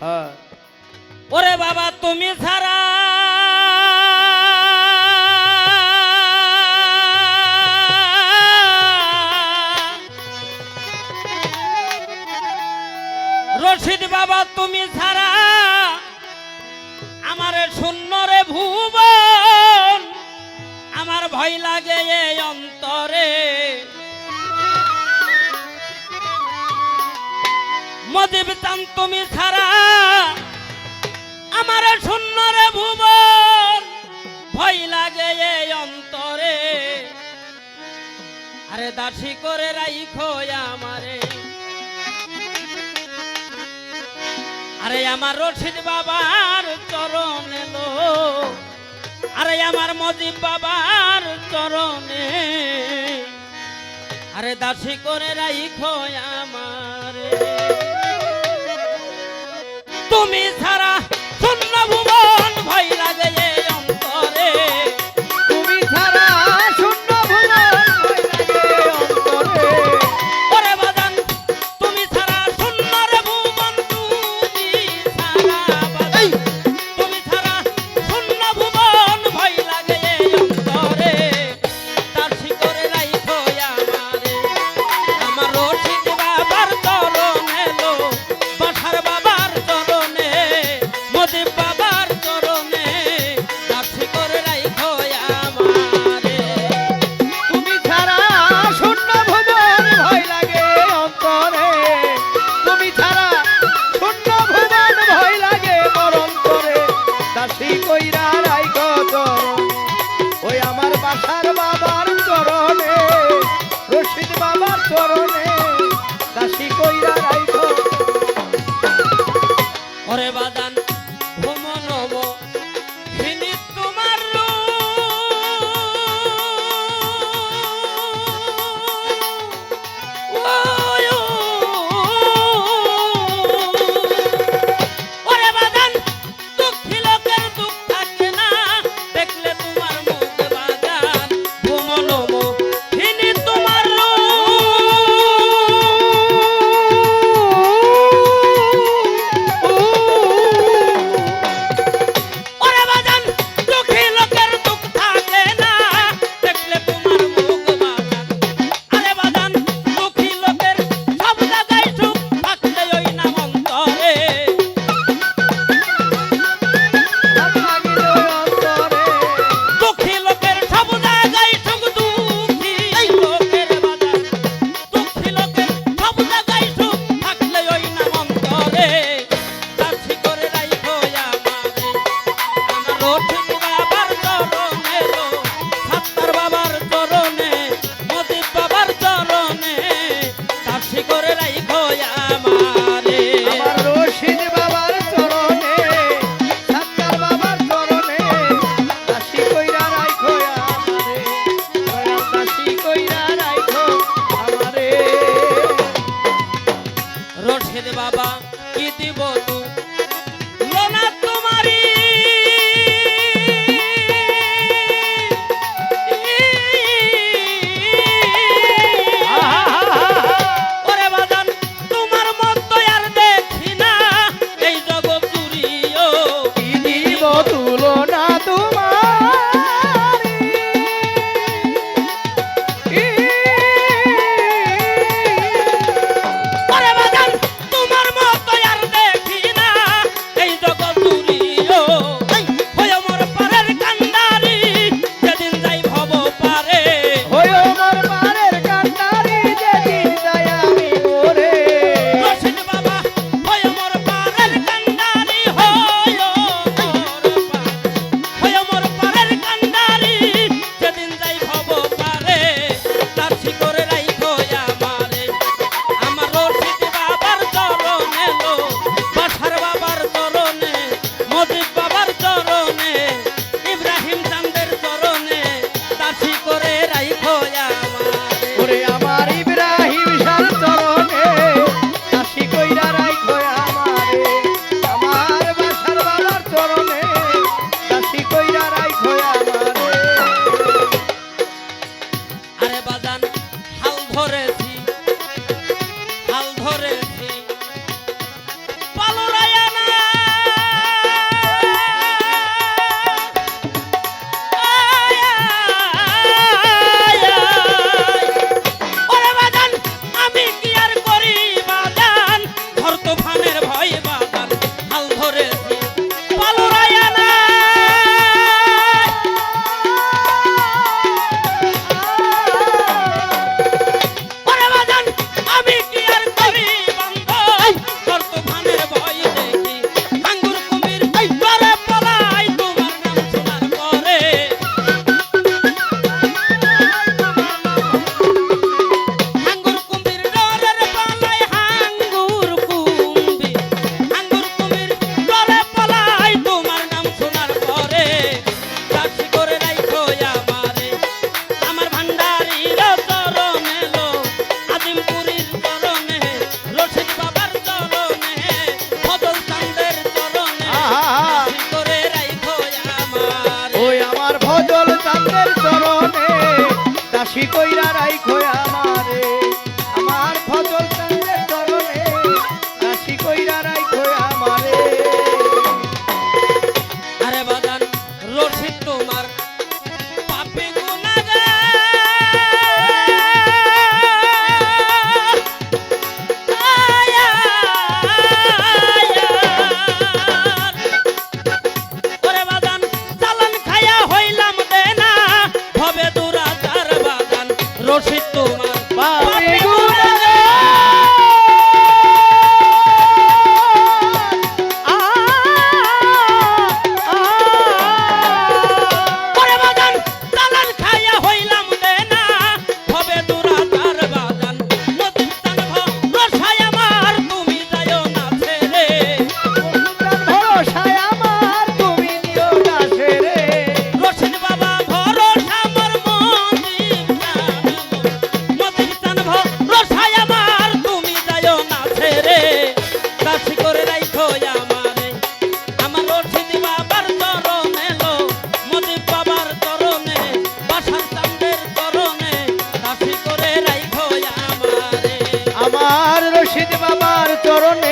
হ্যাঁ। ওরে বাবা তুমি ছাড়া রশিদ বাবা তুমি ছাড়া জীবতাম তুমি ছাড়া আমার শূন্যরে ভুবন, ভয় লাগে এই অন্তরে। আরে দাসী করে রাইখো আমারে। আরে আমার রশিদ বাবার চরণ এলো আরে আমার মজিব বাবার চরণে। আরে দাসী করে রাইখো আমারে। তুমি ছাড়া মুর্শিদ বাবার চরণে